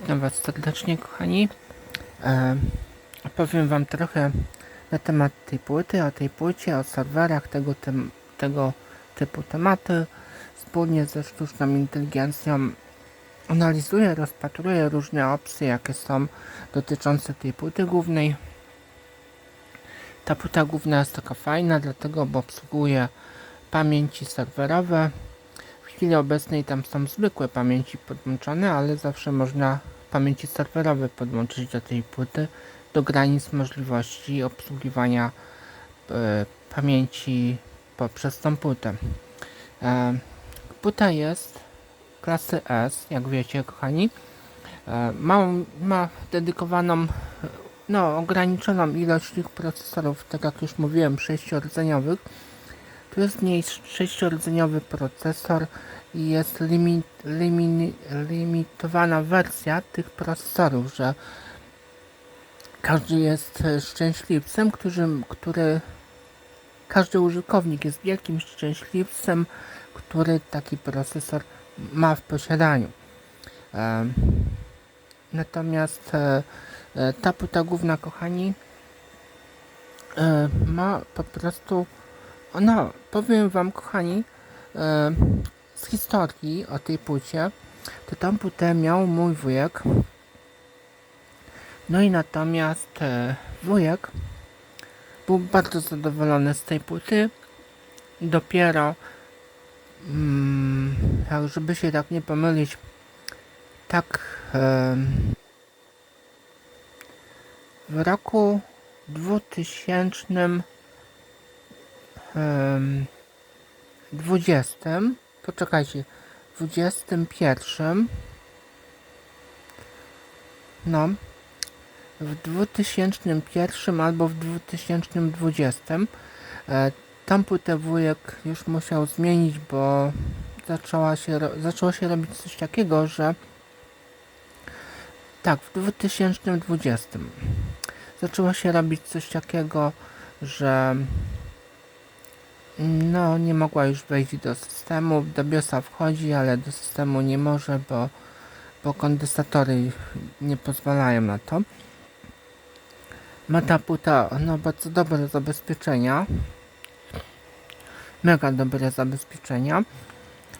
Witam Was serdecznie, kochani. E, opowiem Wam trochę na temat tej płyty, o tej płycie, o serwerach, tego, tem, tego typu tematy. Wspólnie ze sztuczną inteligencją analizuję, rozpatruję różne opcje, jakie są dotyczące tej płyty głównej. Ta płyta główna jest taka fajna, dlatego, bo obsługuje pamięci serwerowe. Chwili obecnej tam są zwykłe pamięci podłączone, ale zawsze można pamięci serwerowe podłączyć do tej płyty do granic możliwości obsługiwania e, pamięci poprzez tą płytę. E, płyta jest klasy S, jak wiecie, kochani. E, ma, ma dedykowaną, no, ograniczoną ilość tych procesorów, tak jak już mówiłem, sześciordzeniowych. Jest mniej sześciordzeniowy procesor i jest limit, limit, limitowana wersja tych procesorów, że każdy jest e, szczęśliwcem, który, który każdy użytkownik jest wielkim szczęśliwcem, który taki procesor ma w posiadaniu. E, natomiast e, ta płyta główna, kochani, e, ma po prostu, no, powiem wam, kochani, e, z historii o tej płycie, to tą płytę miał mój wujek. No i natomiast e, wujek był bardzo zadowolony z tej płyty. Dopiero, jak żeby się tak nie pomylić, tak e, w roku 2000 em, 20 poczekajcie, 21 no. W 2001 albo w 2020 e, tam płytę wujek już musiał zmienić, bo zaczęła się, zaczęło się robić coś takiego, że tak, w 2020 zaczęło się robić coś takiego, że no, nie mogła już wejść do systemu. Do BIOSa wchodzi, ale do systemu nie może, bo, bo kondensatory nie pozwalają na to. Ma ta płyta no, bardzo dobre zabezpieczenia. Mega dobre zabezpieczenia.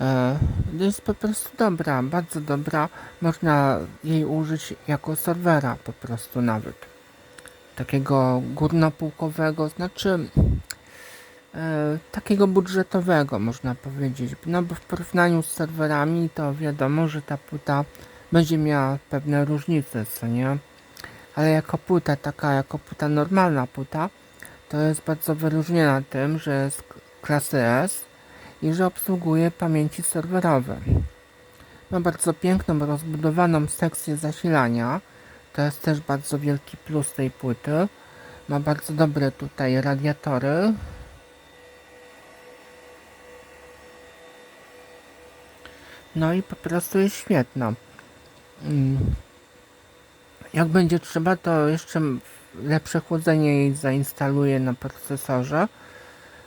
E, jest po prostu dobra, bardzo dobra. Można jej użyć jako serwera po prostu nawet. Takiego górnopółkowego, znaczy takiego budżetowego można powiedzieć. No bo w porównaniu z serwerami to wiadomo, że ta płyta będzie miała pewne różnice, co nie? Ale jako płyta, taka jako płyta normalna płyta, to jest bardzo wyróżniona tym, że jest klasy S i że obsługuje pamięci serwerowe. Ma bardzo piękną, rozbudowaną sekcję zasilania. To jest też bardzo wielki plus tej płyty. Ma bardzo dobre tutaj radiatory. No i po prostu jest świetna. Mm. Jak będzie trzeba, to jeszcze lepsze chłodzenie jej zainstaluję na procesorze.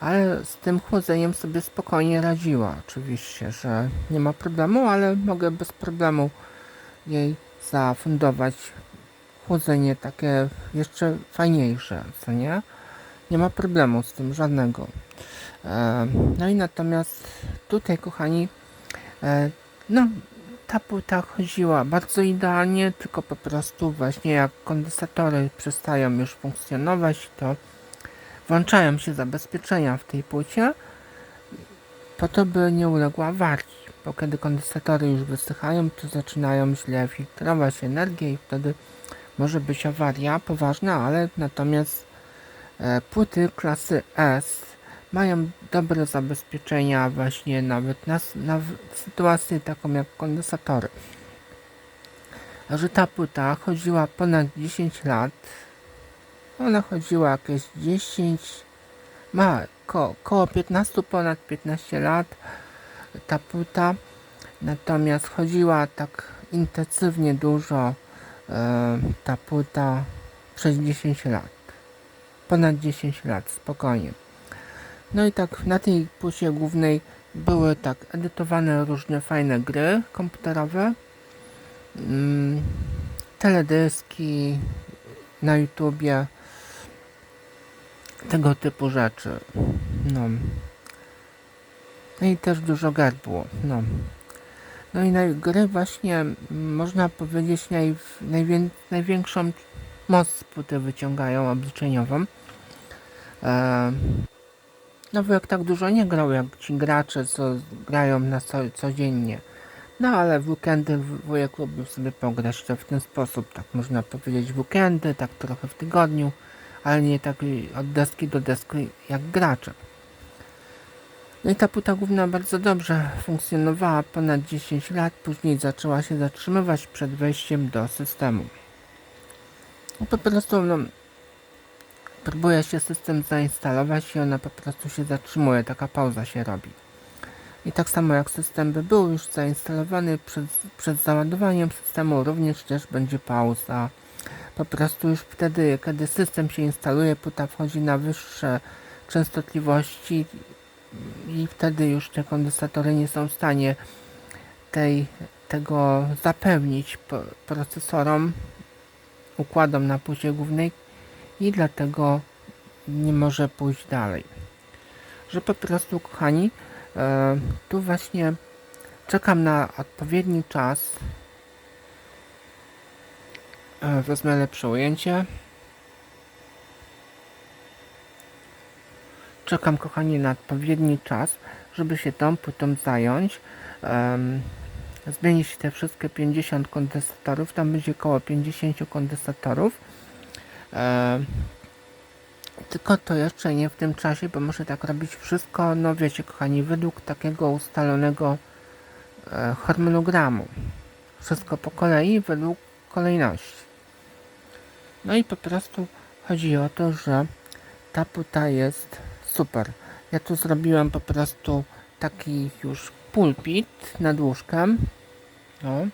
Ale z tym chłodzeniem sobie spokojnie radziła. Oczywiście, że nie ma problemu, ale mogę bez problemu jej zafundować chłodzenie takie jeszcze fajniejsze, co nie? Nie ma problemu z tym żadnego. E, no i natomiast tutaj, kochani, no ta płyta chodziła bardzo idealnie, tylko po prostu właśnie jak kondensatory przestają już funkcjonować, to włączają się zabezpieczenia w tej płycie. Po to, by nie uległa awarii, bo kiedy kondensatory już wysychają, to zaczynają źle filtrować energię i wtedy może być awaria poważna, ale natomiast e, płyty klasy S mają dobre zabezpieczenia właśnie nawet na, na sytuację taką jak kondensatory. Że ta płyta chodziła ponad 10 lat, ona chodziła jakieś 10, ma ko, koło 15, ponad 15 lat ta płyta, natomiast chodziła tak intensywnie dużo e, ta płyta przez 10 lat. Ponad 10 lat, spokojnie. No i tak na tej płycie głównej były tak edytowane różne fajne gry komputerowe. mm, teledyski na YouTubie, tego typu rzeczy. No. No i też dużo gier było. No. No i gry właśnie mm, można powiedzieć naj, najwię, największą moc z płyty wyciągają obliczeniową. E, no wujek tak dużo nie grał jak ci gracze, co grają na co, codziennie. No ale w weekendy wujek lubił sobie pograć w ten sposób, tak można powiedzieć w weekendy, tak trochę w tygodniu, ale nie tak od deski do deski jak gracze. No i ta płyta główna bardzo dobrze funkcjonowała ponad 10 lat, później zaczęła się zatrzymywać przed wejściem do systemu. No po prostu no, próbuje się system zainstalować i ona po prostu się zatrzymuje, taka pauza się robi. I tak samo jak system by był już zainstalowany przed, przed załadowaniem systemu, również też będzie pauza. Po prostu już wtedy, kiedy system się instaluje, płyta wchodzi na wyższe częstotliwości i wtedy już te kondensatory nie są w stanie tej, tego zapewnić procesorom, układom na płycie głównej i dlatego nie może pójść dalej. Że po prostu, kochani, e, tu właśnie czekam na odpowiedni czas. E, wezmę lepsze ujęcie. Czekam, kochani, na odpowiedni czas, żeby się tą płytą zająć. Zmienić te wszystkie 50 kondensatorów. Tam będzie około 50 kondensatorów. Um, tylko to jeszcze nie w tym czasie, bo muszę tak robić wszystko, no wiecie, kochani, według takiego ustalonego e, harmonogramu. Wszystko po kolei, według kolejności. No i po prostu chodzi o to, że ta płyta jest super. Ja tu zrobiłem po prostu taki już pulpit nad łóżkiem. No.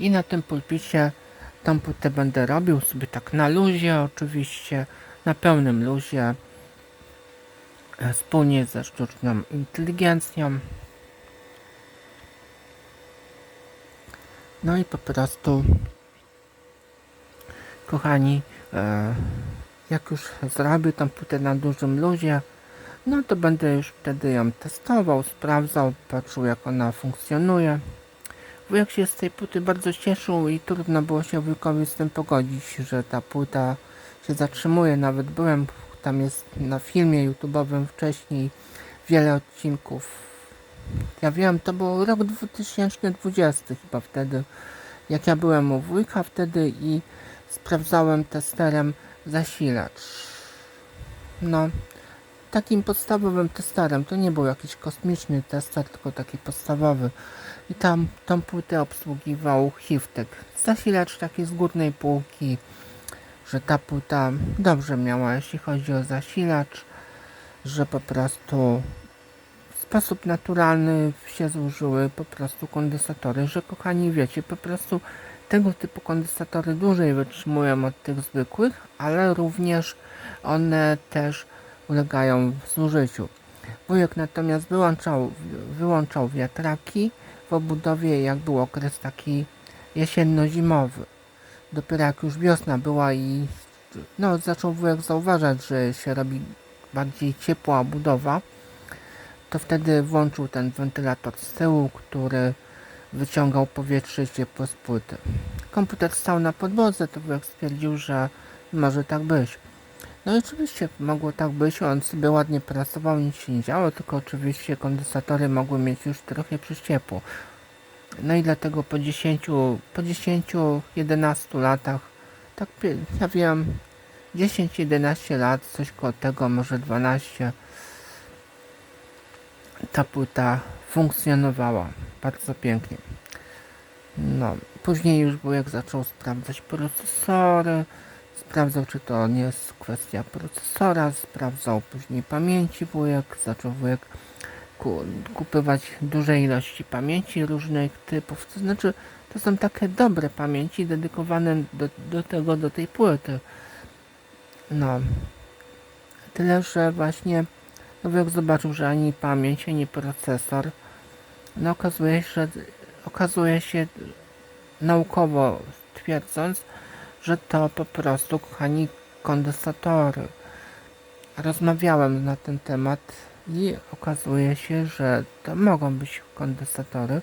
I na tym pulpicie tą płytę będę robił sobie tak na luzie oczywiście, na pełnym luzie. E, wspólnie ze sztuczną inteligencją. No i po prostu kochani E, jak już zrobię tą płytę na dużym luzie, no to będę już wtedy ją testował, sprawdzał, patrzył jak ona funkcjonuje. Wujek się z tej płyty bardzo cieszył i trudno było się wujkowi z tym pogodzić, że ta płyta się zatrzymuje. Nawet byłem, tam jest na filmie YouTube'owym wcześniej wiele odcinków. Ja wiem, to był rok 2020 chyba wtedy, jak ja byłem u wujka wtedy i sprawdzałem testerem zasilacz. No, takim podstawowym testerem. To nie był jakiś kosmiczny tester, tylko taki podstawowy. I tam tą płytę obsługiwał Hiftek. Zasilacz taki z górnej półki, że ta płyta dobrze miała, jeśli chodzi o zasilacz, że po prostu w sposób naturalny się złożyły po prostu kondensatory, że kochani wiecie, po prostu tego typu kondensatory dłużej wytrzymują od tych zwykłych, ale również one też ulegają zużyciu. Wujek natomiast wyłączał, wyłączał wiatraki w obudowie, jak był okres taki jesienno-zimowy. Dopiero jak już wiosna była i no, zaczął wujek zauważać, że się robi bardziej ciepła obudowa, to wtedy włączył ten wentylator z tyłu, który wyciągał powietrze ciepłe z płyty. Komputer stał na podłodze, to wujek stwierdził, że może tak być. No i oczywiście mogło tak być, on sobie ładnie pracował, nic się nie działo, tylko oczywiście kondensatory mogły mieć już trochę przyściepło. No i dlatego po 10, po 10, 11 latach, tak ja wiem, 10-11 lat, coś koło tego, może 12, ta płyta funkcjonowała bardzo pięknie. No, później już jak zaczął sprawdzać procesory, sprawdzał czy to nie jest kwestia procesora, sprawdzał później pamięci wujek, zaczął wujek ku, kupywać duże ilości pamięci różnych typów, to znaczy to są takie dobre pamięci dedykowane do, do tego, do tej płyty. No, tyle, że właśnie no wujek zobaczył, że ani pamięć, ani procesor no okazuje się, okazuje się naukowo twierdząc, że to po prostu, kochani, kondensatory. Rozmawiałem na ten temat i okazuje się, że to mogą być kondensatory.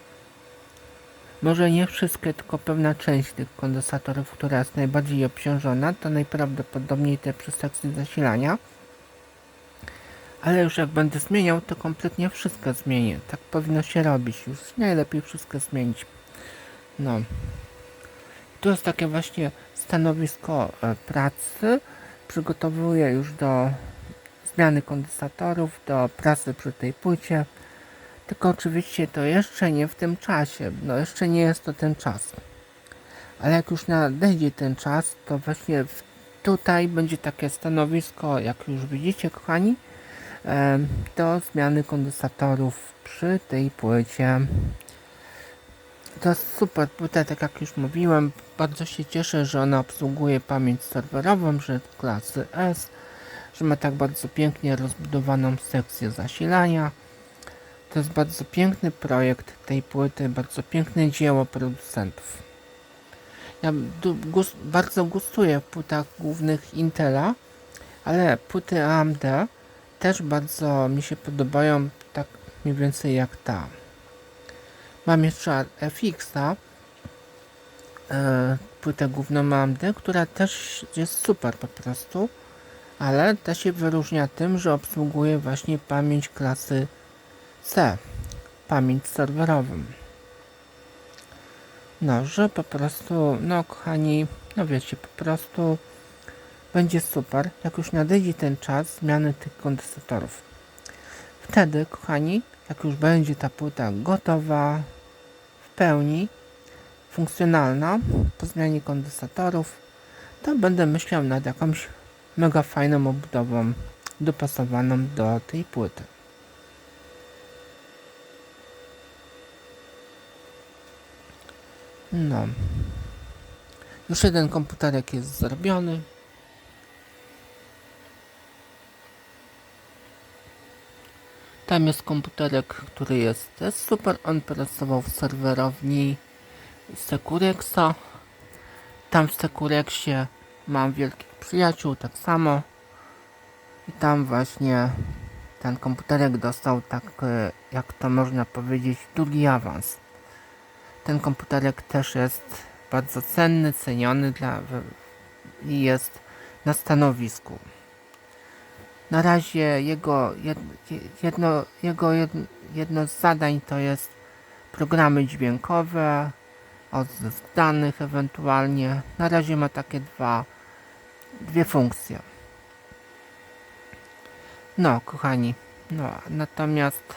Może nie wszystkie, tylko pewna część tych kondensatorów, która jest najbardziej obciążona, to najprawdopodobniej te przy sekcji zasilania. Ale już jak będę zmieniał, to kompletnie wszystko zmienię. Tak powinno się robić. Już najlepiej wszystko zmienić. No. Tu jest takie właśnie stanowisko e, pracy. Przygotowuję już do zmiany kondensatorów, do pracy przy tej płycie. Tylko oczywiście to jeszcze nie w tym czasie. No jeszcze nie jest to ten czas. Ale jak już nadejdzie ten czas, to właśnie tutaj będzie takie stanowisko, jak już widzicie kochani, e, do zmiany kondensatorów przy tej płycie. To super płyta, tak jak już mówiłem. Bardzo się cieszę, że ona obsługuje pamięć serwerową, że klasy S, że ma tak bardzo pięknie rozbudowaną sekcję zasilania. To jest bardzo piękny projekt tej płyty, bardzo piękne dzieło producentów. Ja gust, bardzo gustuję w płytach głównych Intela, ale płyty AMD też bardzo mi się podobają, tak mniej więcej jak ta. Mam jeszcze FX-a, e, płytę główną która też jest super po prostu, ale ta się wyróżnia tym, że obsługuje właśnie pamięć klasy C, pamięć serwerową. No, że po prostu, no kochani, no wiecie, po prostu będzie super, jak już nadejdzie ten czas zmiany tych kondensatorów. Wtedy, kochani, jak już będzie ta płyta gotowa, pełni funkcjonalna po zmianie kondensatorów, to będę myślał nad jakąś mega fajną obudową dopasowaną do tej płyty. No. Już jeden komputerek jest zrobiony. Tam jest komputerek, który jest też super. On pracował w serwerowni Securexa. Tam w Securexie mam wielkich przyjaciół, tak samo. I tam właśnie ten komputerek dostał tak, e, jak to można powiedzieć, drugi awans. Ten komputerek też jest bardzo cenny, ceniony dla i jest na stanowisku. Na razie jego jedno, jego jedno z zadań to jest programy dźwiękowe, odzysk danych ewentualnie. Na razie ma takie dwa, dwie funkcje. No, kochani, no, natomiast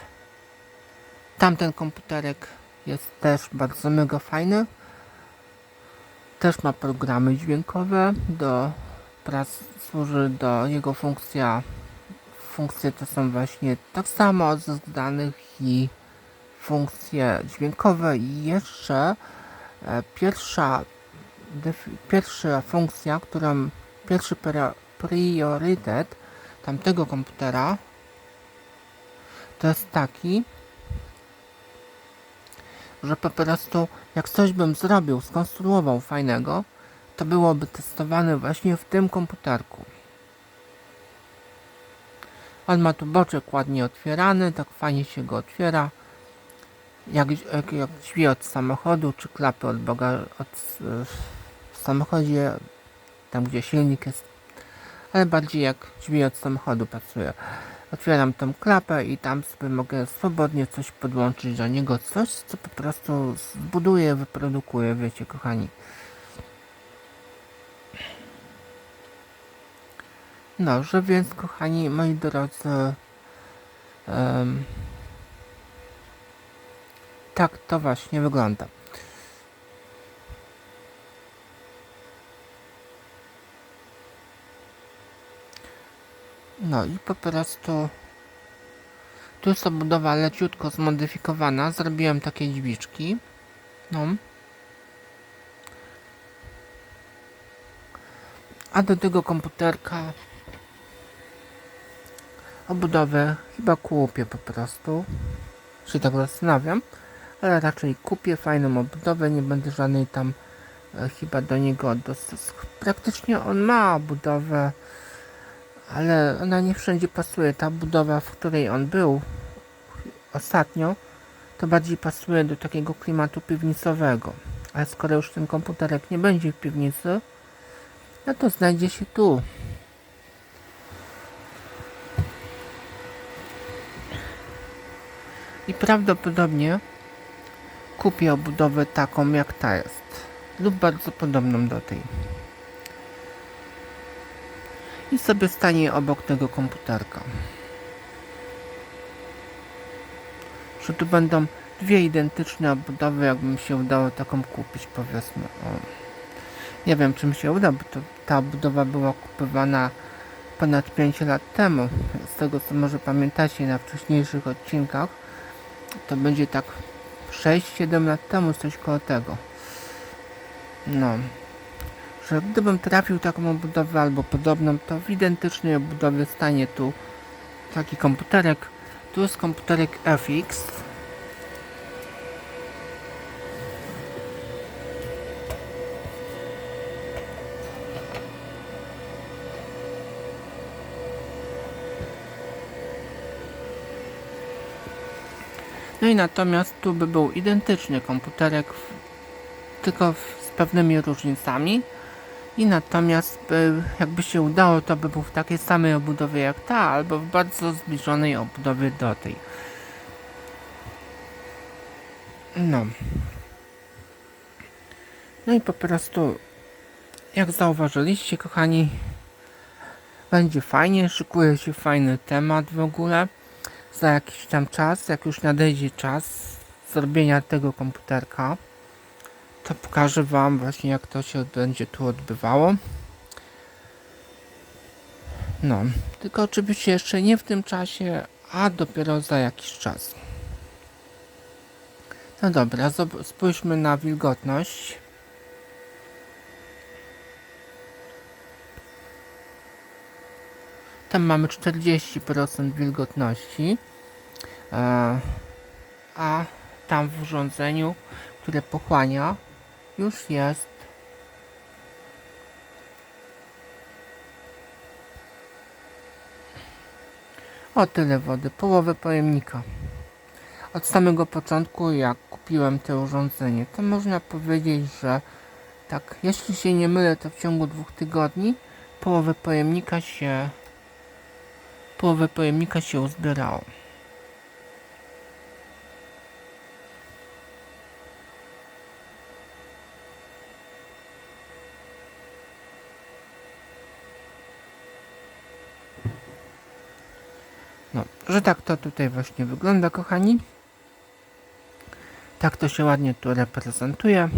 tamten komputerek jest też bardzo mega fajny. Też ma programy dźwiękowe do prac, służy do jego funkcja funkcje to są właśnie tak samo odzysk danych i funkcje dźwiękowe i jeszcze e, pierwsza pierwsza funkcja, którą pierwszy priorytet tamtego komputera to jest taki, że po prostu jak coś bym zrobił, skonstruował fajnego, to byłoby testowane właśnie w tym komputerku. On ma tu boczek ładnie otwierany, tak fajnie się go otwiera. Jak, jak, jak drzwi od samochodu, czy klapy od, boga, od w samochodzie, tam gdzie silnik jest, ale bardziej jak drzwi od samochodu pracuje. Otwieram tą klapę i tam sobie mogę swobodnie coś podłączyć do niego, coś co po prostu zbuduje, wyprodukuje, wiecie kochani. Że więc kochani moi drodzy um, tak to właśnie wygląda. No i po prostu tu jest obudowa leciutko zmodyfikowana. Zrobiłem takie dźwiczki. No. A do tego komputerka obudowę chyba kupię po prostu. się tak zastanawiam, ale raczej kupię fajną obudowę, nie będę żadnej tam e, chyba do niego dostosować. Praktycznie on ma budowę, ale ona nie wszędzie pasuje. Ta budowa, w której on był ostatnio, to bardziej pasuje do takiego klimatu piwnicowego. Ale skoro już ten komputerek nie będzie w piwnicy, no to znajdzie się tu. I prawdopodobnie kupię obudowę taką jak ta jest. Lub bardzo podobną do tej. I sobie stanie obok tego komputerka. Że tu będą dwie identyczne obudowy, jakby mi się udało taką kupić, powiedzmy. O. Nie wiem, czy mi się uda, bo to, ta obudowa była kupowana ponad 5 lat temu. Z tego, co może pamiętacie na wcześniejszych odcinkach, to będzie tak 6-7 lat temu, coś koło tego. No. Że gdybym trafił taką obudowę albo podobną, to w identycznej obudowie stanie tu taki komputerek. Tu jest komputerek FX. No i natomiast tu by był identyczny komputerek, tylko z pewnymi różnicami. I natomiast by, jakby się udało, to by był w takiej samej obudowie jak ta, albo w bardzo zbliżonej obudowie do tej. No. No i po prostu, jak zauważyliście, kochani, będzie fajnie, szykuje się fajny temat w ogóle za jakiś tam czas, jak już nadejdzie czas zrobienia tego komputerka, to pokażę Wam właśnie jak to się będzie tu odbywało. No, tylko oczywiście jeszcze nie w tym czasie, a dopiero za jakiś czas. No dobra, spójrzmy na wilgotność. Tam mamy 40% wilgotności, e, a tam w urządzeniu, które pochłania, już jest o tyle wody, połowę pojemnika. Od samego początku, jak kupiłem to urządzenie, to można powiedzieć, że tak, jeśli się nie mylę, to w ciągu dwóch tygodni połowę pojemnika się połowę pojemnika się uzbierało. No, że tak to tutaj właśnie wygląda, kochani. Tak to się ładnie tu reprezentuje.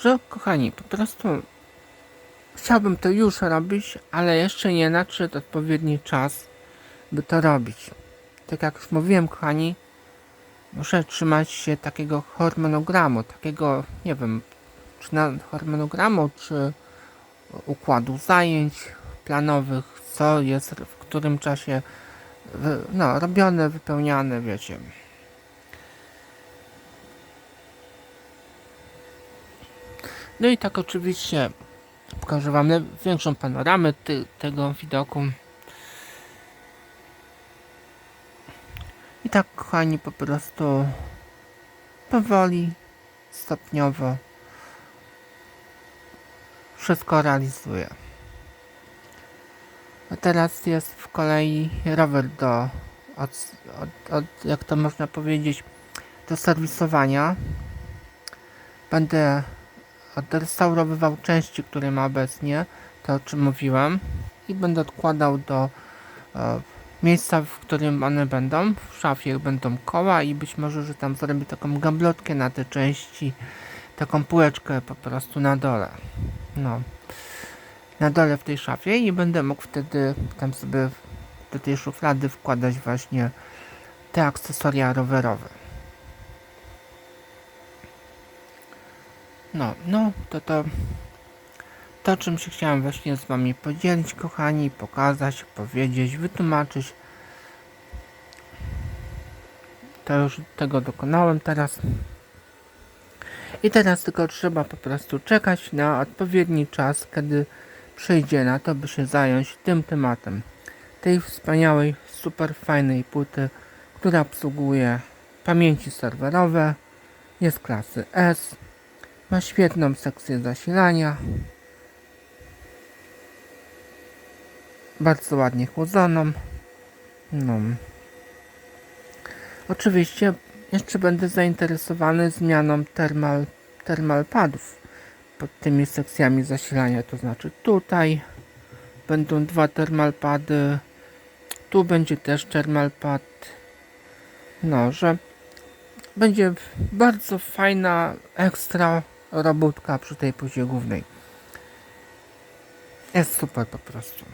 Że, kochani, po prostu Chciałbym to już robić, ale jeszcze nie nadszedł odpowiedni czas, by to robić. Tak jak już mówiłem, kochani, muszę trzymać się takiego harmonogramu, takiego, nie wiem, czy na harmonogramu, czy układu zajęć planowych, co jest w którym czasie no, robione, wypełniane, wiecie. No i tak oczywiście pokażę Wam większą panoramę ty, tego widoku. I tak, kochani, po prostu powoli, stopniowo wszystko realizuję. A teraz jest w kolei rower do, od, od, od, jak to można powiedzieć, do serwisowania. Będę odrestaurowywał części, które ma obecnie, to o czym mówiłem i będę odkładał do e, miejsca, w którym one będą. W szafie będą koła i być może, że tam zrobię taką gablotkę na te części, taką półeczkę po prostu na dole. No. Na dole w tej szafie i będę mógł wtedy tam sobie do tej szuflady wkładać właśnie te akcesoria rowerowe. No, no, to to to czym się chciałem właśnie z wami podzielić, kochani, pokazać, powiedzieć, wytłumaczyć. to już tego dokonałem teraz. I teraz tylko trzeba po prostu czekać na odpowiedni czas, kiedy przyjdzie na to, by się zająć tym tematem. Tej wspaniałej, super fajnej płyty, która obsługuje pamięci serwerowe, jest klasy S, ma świetną sekcję zasilania, bardzo ładnie chłodzoną. No. Oczywiście jeszcze będę zainteresowany zmianą termal, termal padów pod tymi sekcjami zasilania, to znaczy tutaj będą dwa termal pady, tu będzie też termal pad, no, że będzie bardzo fajna ekstra robótka przy tej płycie głównej. Jest super po prostu.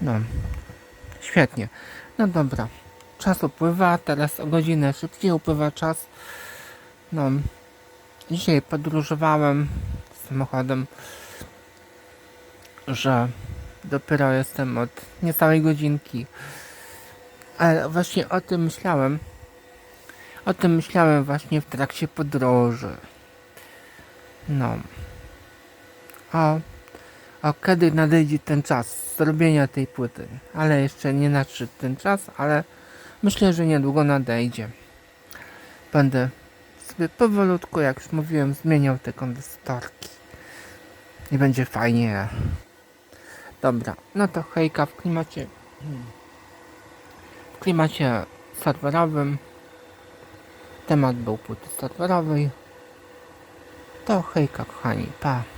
No, świetnie. No dobra, czas upływa, teraz o godzinę szybciej upływa czas. No, dzisiaj podróżowałem samochodem, że dopiero jestem od niecałej godzinki. Ale właśnie o tym myślałem. O tym myślałem właśnie w trakcie podróży. No. O a kiedy nadejdzie ten czas zrobienia tej płyty. Ale jeszcze nie nadszedł ten czas, ale myślę, że niedługo nadejdzie. Będę sobie powolutku, jak już mówiłem, zmieniał te kondensatorki. I będzie fajnie. Dobra, no to hejka w klimacie w klimacie serwerowym. Temat był płyty serwerowej. To hejka kochani, pa.